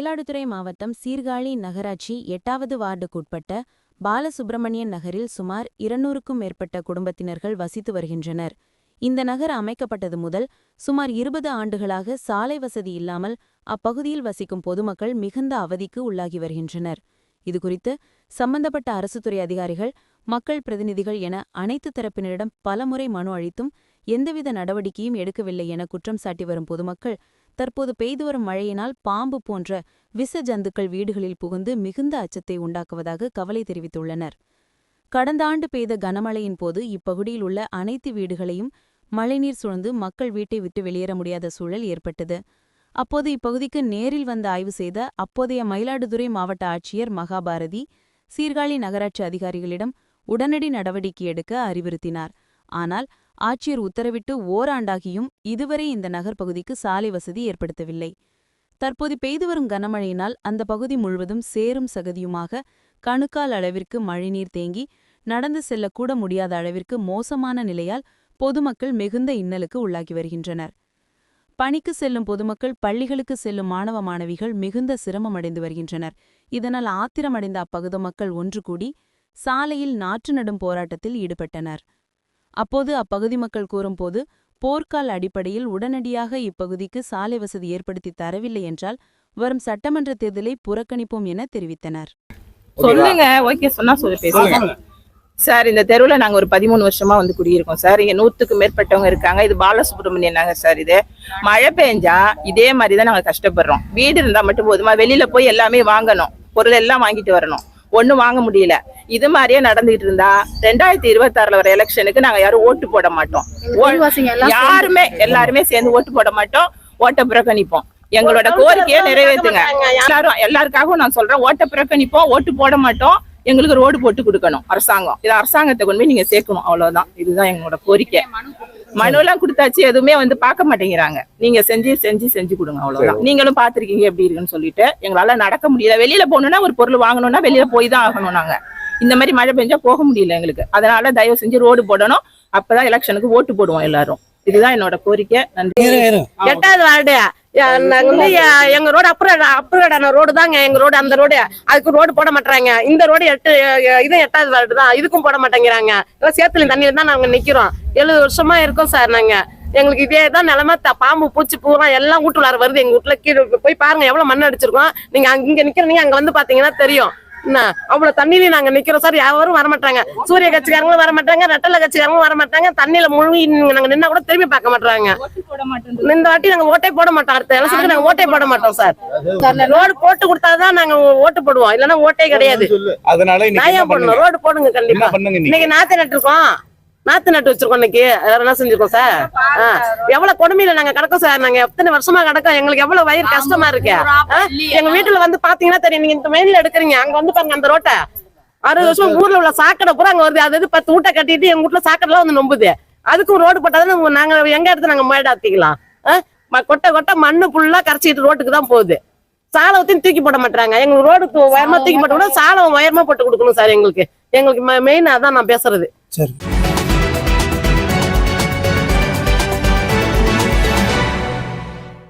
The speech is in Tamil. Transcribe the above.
மயிலாடுதுறை மாவட்டம் சீர்காழி நகராட்சி எட்டாவது வார்டுக்குட்பட்ட பாலசுப்பிரமணியன் நகரில் சுமார் இருநூறுக்கும் மேற்பட்ட குடும்பத்தினர்கள் வசித்து வருகின்றனர். இந்த நகர் அமைக்கப்பட்டது முதல் சுமார் இருபது ஆண்டுகளாக சாலை வசதி இல்லாமல் அப்பகுதியில் வசிக்கும் பொதுமக்கள் மிகுந்த அவதிக்கு உள்ளாகி வருகின்றனர். இதுகுறித்து சம்பந்தப்பட்ட அரசுத்துறை அதிகாரிகள் மக்கள் பிரதிநிதிகள் என அனைத்து தரப்பினரிடம் பலமுறை மனு அளித்தும் எந்தவித நடவடிக்கையும் எடுக்கவில்லை என குற்றம் சாட்டி வரும் பொதுமக்கள் தற்போது பெய்து வரும் மழையினால் பாம்பு போன்ற விச ஜந்துக்கள் வீடுகளில் புகுந்து மிகுந்த அச்சத்தை உண்டாக்குவதாக கவலை தெரிவித்துள்ளனர். கடந்த ஆண்டு பெய்த கனமழையின் போது இப்பகுதியில் உள்ள அனைத்து வீடுகளையும் மழைநீர் சூழ்ந்து மக்கள் வீட்டை விட்டு வெளியேற முடியாத சூழல் ஏற்பட்டது. அப்போது இப்பகுதிக்கு நேரில் வந்து ஆய்வு செய்த அப்போதைய மயிலாடுதுறை மாவட்ட ஆட்சியர் மகாபாரதி சீர்காழி நகராட்சி அதிகாரிகளிடம் உடனடி நடவடிக்கை எடுக்க அறிவுறுத்தினார். ஆனால் ஆட்சியர் உத்தரவிட்டு ஓராண்டாகியும் இதுவரை இந்த நகர்ப்பகுதிக்கு சாலை வசதி ஏற்படுத்தவில்லை. தற்போது பெய்து வரும் கனமழையினால் அந்த பகுதி முழுவதும் சேரும் சகதியுமாக கணுக்கால் அளவிற்கு மழைநீர் தேங்கி நடந்து செல்லக்கூட முடியாத அளவிற்கு மோசமான நிலையால் பொதுமக்கள் மிகுந்த இன்னலுக்கு உள்ளாகி வருகின்றனர். பணிக்கு செல்லும் பொதுமக்கள் பள்ளிகளுக்கு செல்லும் மாணவ மாணவிகள் மிகுந்த சிரமமடைந்து வருகின்றனர். இதனால் ஆத்திரமடைந்த அப்பகுதி மக்கள் ஒன்று கூடி சாலையில் நாற்று நடும் போராட்டத்தில் ஈடுபட்டனர். அப்போது அப்பகுதி மக்கள் கூறும்போது போர்க்கால் அடிப்படையில் உடனடியாக இப்பகுதிக்கு சாலை வசதி ஏற்படுத்தி தரவில்லை என்றால் வரும் சட்டமன்ற தேர்தலை புறக்கணிப்போம் என தெரிவித்தனர். சொல்லுங்க. ஓகே சொன்னா சொல்லு பேசுங்க சார் இந்த தெருவுல நாங்க ஒரு பதிமூணு வருஷமா வந்து குடியிருக்கோம் சார். இங்க நூத்துக்கு மேற்பட்டவங்க இருக்காங்க. இது பாலசுப்ரமணியன் நகர் சார் இது? மழை பெஞ்சா இதே மாதிரி தான் நாங்க கஷ்டப்படுறோம். வீடு இருந்தா மட்டும் போதுமா? வெளியில போய் எல்லாமே வாங்கணும். பொருள் எல்லாம் வாங்கிட்டு வரணும். ஒண்ணும் வாங்க முடியல. இது மாதிரியே நடந்துகிட்டு இருந்தா ரெண்டாயிரத்தி இருபத்தி ஆறுல வர எலெக்ஷனுக்கு நாங்க யாரும் ஓட்டு போட மாட்டோம். யாருமே எல்லாருமே சேர்ந்து ஓட்டு போட மாட்டோம். ஓட்ட புறக்கணிப்போம். எங்களோட கோரிக்கையை நிறைவேற்றுங்க. எல்லாரும் எல்லாருக்காகவும் நான் சொல்றேன் ஓட்ட புறக்கணிப்போம் ஓட்டு போட மாட்டோம். எங்களுக்கு ரோடு போட்டு கொடுக்கணும் அரசாங்கம். இது அரசாங்கத்தை கொண்டு போய் நீங்க சேர்க்கணும் அவ்வளவுதான். இதுதான் எங்களோட கோரிக்கை. மனு எல்லாம் கொடுத்தாச்சு எதுவுமே வந்து பார்க்க மாட்டேங்கிறாங்க. நீங்க செஞ்சு செஞ்சு செஞ்சு கொடுங்க அவ்வளவுதான். நீங்களும் பாத்திருக்கீங்க எப்படி இருக்குன்னு சொல்லிட்டு எங்களால நடக்க முடியல. வெளியில போகணும்னா ஒரு பொருள் வாங்கணும்னா வெளியில போய் தான் ஆகணும் நாங்க. இந்த மாதிரி மழை பெஞ்சா போக முடியல எங்களுக்கு. அதனால தயவு செஞ்சு ரோடு போடணும். அப்பதான் எலெக்ஷனுக்கு ஓட்டு போடுவோம் எல்லாரும். இதுதான் என்னோட கோரிக்கை. நன்றி. எட்டாவது வார்டு. நாங்க வந்து எங்க ரோடு? அப்புறம் அப்புறம் ரோடு தாங்க எங்க ரோடு அந்த ரோடு. அதுக்கு ரோடு போட மாட்டாங்க இந்த ரோடு எட்டு இது எட்டாவது வார்டு தான். இதுக்கும் போட மாட்டேங்கிறாங்க. எல்லாம் சேத்துல தண்ணியில தான் நாங்க நிக்கிறோம். எழுபது வருஷமா இருக்கோம் சார் நாங்க. எங்களுக்கு இதே தான் நிலைமை. பாம்பு பூச்சி பூரா எல்லாம் வீட்டுள்ளார வருது. எங்க வீட்டுல கீழே போய் பாருங்க எவ்வளவு மண் அடிச்சிருக்கோம். நீங்க அங்க இங்க நிக்கிறீங்க அங்க வந்து பாத்தீங்கன்னா தெரியும். என்ன? அவ்வளவு தண்ணியில நாங்க நிக்கிறோம் சார். யாரும் வர மாட்டாங்க சூரிய கட்சிக்காரங்களும் வர மாட்டாங்க ரெட்டல கட்சிக்காரங்களும் வர மாட்டாங்க தண்ணியில முழுகி நாங்க நின்னா கூட திரும்பி பார்க்க மாட்டாங்க ஓட்டு போட மாட்டேன் இந்த வாட்டி நாங்க ஓட்டே போட மாட்டோம். அடுத்த எலெக்ஷனுக்கு நாங்க ஓட்டே போட மாட்டோம் சார். ரோடு போட்டு கொடுத்தாதான் நாங்க ஓட்டு போடுவோம். இல்லன்னா ஓட்டே கிடையாது. அதனால இன்னைக்கு நான் ஏன் போடணும்? ரோடு போடுங்க கண்டிப்பா. இன்னைக்கு? நாத்து நட்டுருக்கோம். நாத்து நட்டு வச்சிருக்கோம் இன்னைக்கு. வேற என்ன செஞ்சிருக்கோம் சார்? எவ்வளவு கொடுமையில நாங்க கிடக்கோம் சார். நாங்க எத்தனை வருஷமா கிடக்கோம். எங்களுக்கு எவ்வளவு வயிறு கஷ்டமா இருக்கு. எங்க வீட்டுல வந்து பாத்தீங்கன்னா தெரியும். நீங்க இந்த மெயின்ல எடுக்கிறீங்க. அங்க வந்து பாருங்க அந்த ரோட்டை. அறுபது வருஷம் ஊர்ல உள்ள சாக்கடை பூரா அங்க வருது. அது இது பத்து வீட்டை கட்டிட்டு எங்க வீட்டுல சாக்கடை எல்லாம் வந்து நொம்புது. அதுக்கும் ரோடு போட்டாதான் நாங்க எங்க இடத்துல நாங்க மேடாத்திக்கலாம் கொட்டை கொட்டை மண்ணு ஃபுல்லா கரைச்சிட்டு ரோட்டுக்கு தான் போகுது. சாலவத்தையும் தூக்கி போட மாட்டாங்க எங்களுக்கு ரோடுக்கு உயரமா தூக்கி போட்டு கூட சாலம் உயரமா போட்டு கொடுக்கணும் சார் எங்களுக்கு. எங்களுக்கு மெயின் அதான் நான் பேசுறது. சரி.